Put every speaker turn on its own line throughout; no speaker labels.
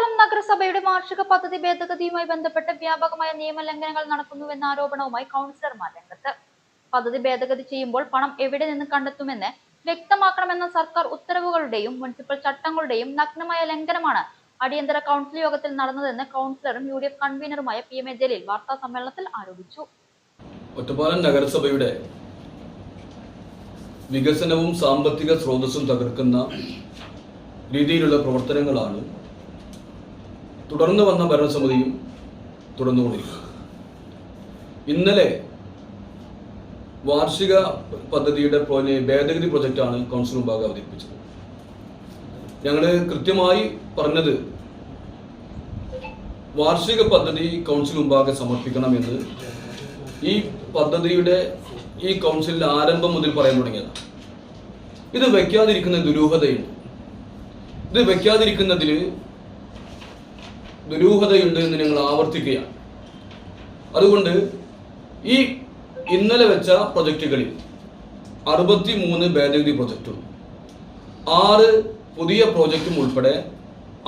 ഒറ്റപ്പാലം നഗരസഭയുടെ വാർഷിക പദ്ധതി ഭേദഗതിയുമായി ബന്ധപ്പെട്ട് വ്യാപകമായ നിയമലംഘനങ്ങൾ നടക്കുന്നുവെന്ന ആരോപണവുമായി കൗൺസിലർമാർ രംഗത്ത്. പദ്ധതി ഭേദഗതി ചെയ്യുമ്പോൾ പണം എവിടെ നിന്ന് കണ്ടെത്തുമെന്ന് വ്യക്തമാക്കണമെന്ന സർക്കാർ ഉത്തരവുകളുടെയും മുനിസിപ്പൽ ചട്ടങ്ങളുടെയും നഗ്നമായ ലംഘനമാണ് അടിയന്തര കൗൺസിൽ യോഗത്തിൽ നടന്നതെന്ന് കൗൺസിലറും യു ഡി എഫ് കൺവീനറുമായ പി എം എ ജലീൽ വാർത്താ സമ്മേളനത്തിൽ ആരോപിച്ചു.
ഒറ്റപ്പാലം നഗരസഭയുടെ വികസനവും സാമ്പത്തിക സ്രോതസ്സും തകർക്കുന്ന രീതിയിലുള്ള പ്രവർത്തനങ്ങളാണ് തുടർന്ന് വന്ന ഭരണസമിതിയും തുടർന്നുകൊണ്ടിരിക്കുന്നത് ഇന്നലെ വാർഷിക പദ്ധതിയുടെ ഭേദഗതി പ്രൊജക്റ്റാണ് കൗൺസിൽ മുമ്പാകെ അവതരിപ്പിച്ചത്. ഞങ്ങൾ കൃത്യമായി പറഞ്ഞത് വാർഷിക പദ്ധതി കൗൺസിൽ മുമ്പാകെ സമർപ്പിക്കണമെന്ന് ഈ പദ്ധതിയുടെ ഈ കൗൺസിലിന്റെ ആരംഭം മുതൽ പറയാൻ തുടങ്ങിയതാണ്. ഇത് വയ്ക്കാതിരിക്കുന്ന ദുരൂഹതയുണ്ട്. ഇത് വെക്കാതിരിക്കുന്നതിൽ ദുരൂഹതയുണ്ട് എന്ന് നിങ്ങൾ ആവർത്തിക്കുകയാണ്. അതുകൊണ്ട് ഈ ഇന്നലെ വെച്ച പ്രൊജക്റ്റുകളിൽ അറുപത്തി മൂന്ന് ഭേദഗതി പ്രൊജക്റ്റും ആറ് പുതിയ പ്രോജക്റ്റും ഉൾപ്പെടെ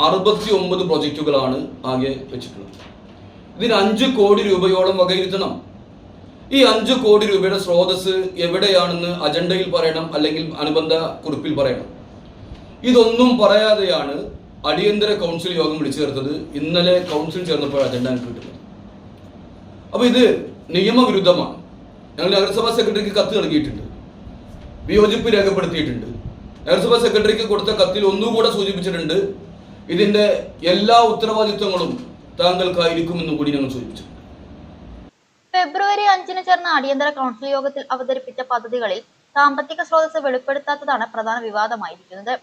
അറുപത്തി ഒമ്പത് പ്രൊജക്റ്റുകളാണ് ആകെ വെച്ചിട്ടുള്ളത്. ഇതിന് അഞ്ച് കോടി രൂപയോളം വകയിരുത്തണം. ഈ അഞ്ച് കോടി രൂപയുടെ സ്രോതസ് എവിടെയാണെന്ന് അജണ്ടയിൽ പറയണം അല്ലെങ്കിൽ അനുബന്ധ കുറിപ്പിൽ പറയണം. ഇതൊന്നും പറയാതെയാണ് അടിയന്തര കൗൺസിൽ യോഗം വിളിച്ചു ചേർത്തത് ഇന്നലെ കൗൺസിൽ ചേർന്നപ്പോൾ അജണ്ട എനിക്ക് കിട്ടുന്നത്. അപ്പൊ ഇത് നിയമവിരുദ്ധമാണ്. ഞങ്ങൾ നഗരസഭാ സെക്രട്ടറിക്ക് കത്ത് നൽകിയിട്ടുണ്ട്. വിയോജിപ്പ് രേഖപ്പെടുത്തിയിട്ടുണ്ട്. നഗരസഭാ സെക്രട്ടറിക്ക് കൊടുത്ത കത്തിൽ ഒന്നുകൂടെ സൂചിപ്പിച്ചിട്ടുണ്ട്. ഇതിന്റെ എല്ലാ ഉത്തരവാദിത്വങ്ങളും താങ്കൾക്കായിരിക്കുമെന്നും കൂടി ഞങ്ങൾ സൂചിപ്പിച്ചു.
ഫെബ്രുവരി അഞ്ചിന് ചേർന്ന അടിയന്തര കൗൺസിൽ യോഗത്തിൽ അവതരിപ്പിച്ച പദ്ധതികളിൽ സാമ്പത്തിക സ്രോതസ് വെളിപ്പെടുത്താത്തതാണ് പ്രധാന വിവാദമായിരിക്കുന്നത്.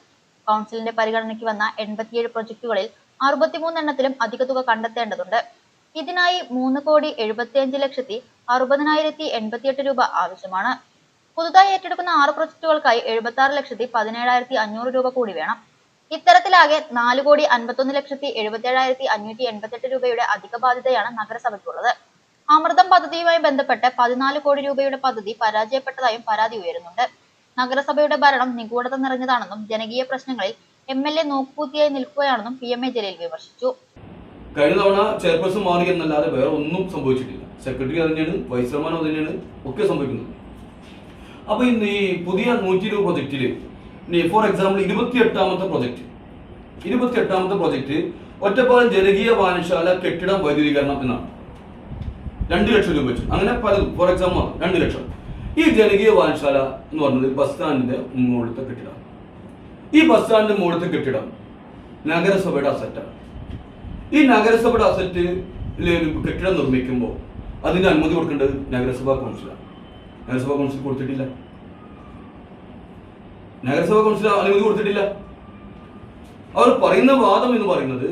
കൗൺസിലിന്റെ പരിഗണനയ്ക്ക് വന്ന എൺപത്തിയേഴ് പ്രൊജക്ടുകളിൽ അറുപത്തിമൂന്നെണ്ണത്തിലും അധിക തുക കണ്ടെത്തേണ്ടതുണ്ട്. ഇതിനായി മൂന്ന് കോടി എഴുപത്തിയഞ്ച് ലക്ഷത്തി അറുപതിനായിരത്തി എൺപത്തിയെട്ട് രൂപ ആവശ്യമാണ്. പുതുതായി ഏറ്റെടുക്കുന്ന ആറ് പ്രൊജക്ടുകൾക്കായി എഴുപത്തി ആറ് ലക്ഷത്തി പതിനേഴായിരത്തി അഞ്ഞൂറ് രൂപ കൂടി വേണം. ഇത്തരത്തിലാകെ നാല് കോടി അൻപത്തൊന്ന് ലക്ഷത്തി എഴുപത്തിയേഴായിരത്തി അഞ്ഞൂറ്റി എൺപത്തെട്ട് രൂപയുടെ അധിക ബാധ്യതയാണ് നഗരസഭയ്ക്കുള്ളത്. അമൃതം പദ്ധതിയുമായി ബന്ധപ്പെട്ട് പതിനാല് കോടി രൂപയുടെ പദ്ധതി പരാജയപ്പെട്ടതായും പരാതി ഉയരുന്നുണ്ട്. നഗരസഭയുടെ ഭരണം നിഗൂഢത നിറഞ്ഞതാണെന്നും ജനകീയ പ്രശ്നങ്ങളിൽ എം എൽ എ നോക്കുകുത്തിയായി നിൽക്കുകയാണെന്നും പി എം എ ജലീൽ വിമർശിച്ചു.
കഴിഞ്ഞ തവണ ചെയർപേഴ്സൺ മാറി എന്നല്ലാതെ വേറെ ഒന്നും സംഭവിച്ചിട്ടില്ല. സെക്രട്ടറി അതിനാണ് വൈസ് ചെയർമാൻ അതിനാണ് ഒക്കെ സംഭവിക്കുന്നത്. അപ്പൊ ഇന്ന് ഈ പുതിയ നൂറ്റി ഇരുപത് പ്രൊജക്റ്റിൽ ഫോർ എക്സാമ്പിൾ ഇരുപത്തി എട്ടാമത്തെ പ്രൊജക്ട് ഇരുപത്തി എട്ടാമത്തെ പ്രൊജക്ട് ഒറ്റപ്പാലം ജനകീയ വായനശാല കെട്ടിടം വൈദ്യുതീകരണം എന്നാണ്. രണ്ട് ലക്ഷം രൂപ വെച്ചു. അങ്ങനെ പലതും. ഫോർ എക്സാമ്പിൾ രണ്ട് ലക്ഷം. ഈ ജനകീയ വായനശാല എന്ന് പറഞ്ഞത് ബസ് സ്റ്റാൻഡിന്റെ മുകളിലത്തെ കെട്ടിടം. ഈ ബസ് സ്റ്റാൻഡിന്റെ മുകളിലത്തെ കെട്ടിടം നഗരസഭയുടെ അസറ്റാണ് ഈ നഗരസഭയുടെ അസറ്റ് കെട്ടിടം നിർമ്മിക്കുമ്പോൾ അതിന് അനുമതി കൊടുക്കേണ്ടത് നഗരസഭാ കൗൺസിലാണ് നഗരസഭാ കൗൺസിൽ കൊടുത്തിട്ടില്ല. നഗരസഭാ കൗൺസിൽ അനുമതി കൊടുത്തിട്ടില്ല. അവർ പറയുന്ന വാദം എന്ന് പറയുന്നത്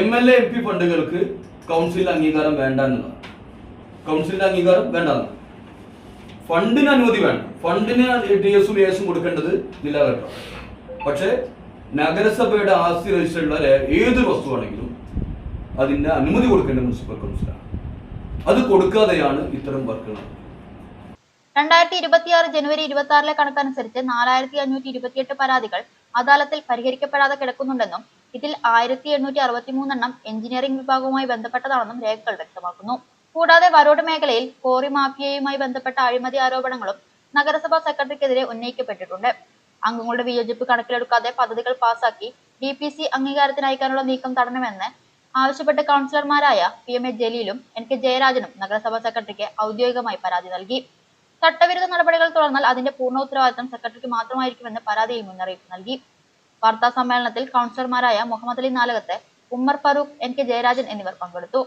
M L A M P ഫണ്ടുകൾക്ക് കൗൺസിലിന്റെ അംഗീകാരം വേണ്ട എന്നതാണ്. കൗൺസിലിന്റെ അംഗീകാരം വേണ്ട. ഫണ്ടിന് അനുമതി വേണം. ഫണ്ടിന് ടി എസും എസും കൊടുക്കേണ്ടത് കളക്ടർ പക്ഷേ നഗരസഭയുടെ ആസ്തി രജിസ്റ്ററിലുള്ള രേ- ഏതൊരു വസ്തുവാണെങ്കിലും അതിന്റെ അനുമതി കൊടുക്കേണ്ട മുനിസിപ്പൽ കൗൺസിലാണ്. അത് കൊടുക്കാതെയാണ് ഇത്തരം വർക്കുകൾ.
രണ്ടായിരത്തി ഇരുപത്തിയാറ് ജനുവരി ഇരുപത്തി ആറിലെ കണക്കനുസരിച്ച് നാലായിരത്തി അഞ്ഞൂറ്റി ഇരുപത്തിയെട്ട് പരാതികൾ അദാലത്തിൽ പരിഹരിക്കപ്പെടാതെ കിടക്കുന്നുണ്ടെന്നും ഇതിൽ ആയിരത്തി എണ്ണൂറ്റി അറുപത്തി മൂന്നെണ്ണം എഞ്ചിനീയറിംഗ് വിഭാഗവുമായി ബന്ധപ്പെട്ടതാണെന്നും രേഖകൾ വ്യക്തമാക്കുന്നു. കൂടാതെ വരോഡ് മേഖലയിൽ കോറി മാഫിയയുമായി ബന്ധപ്പെട്ട അഴിമതി ആരോപണങ്ങളും നഗരസഭാ സെക്രട്ടറിക്കെതിരെ ഉന്നയിക്കപ്പെട്ടിട്ടുണ്ട്. അംഗങ്ങളുടെ വിയോജിപ്പ് കണക്കിലെടുക്കാതെ പദ്ധതികൾ പാസാക്കി ഡി പി സി അംഗീകാരത്തിന് അയക്കാനുള്ള നീക്കം തടയണമെന്ന് ആവശ്യപ്പെട്ട് കൗൺസിലർമാരായ പി എം എ ജലീലും എൻ കെ ജയരാജനും നഗരസഭാ സെക്രട്ടറിക്ക് ഔദ്യോഗികമായി പരാതി നൽകി. ചട്ടവിരുദ്ധ നടപടികൾ തുടർന്നാൽ അതിന്റെ പൂർണ ഉത്തരവാദിത്തം സെക്രട്ടറിക്ക് മാത്രമായിരിക്കുമെന്ന് പരാതിയിൽ മുന്നറിയിപ്പ് നൽകി. വാർത്താ സമ്മേളനത്തിൽ കൗൺസിലർമാരായ മുഹമ്മദ് അലി നാലകത്ത് ഉമ്മർ ഫറൂഖ് എൻ കെ ജയരാജൻ എന്നിവർ പങ്കെടുത്തു.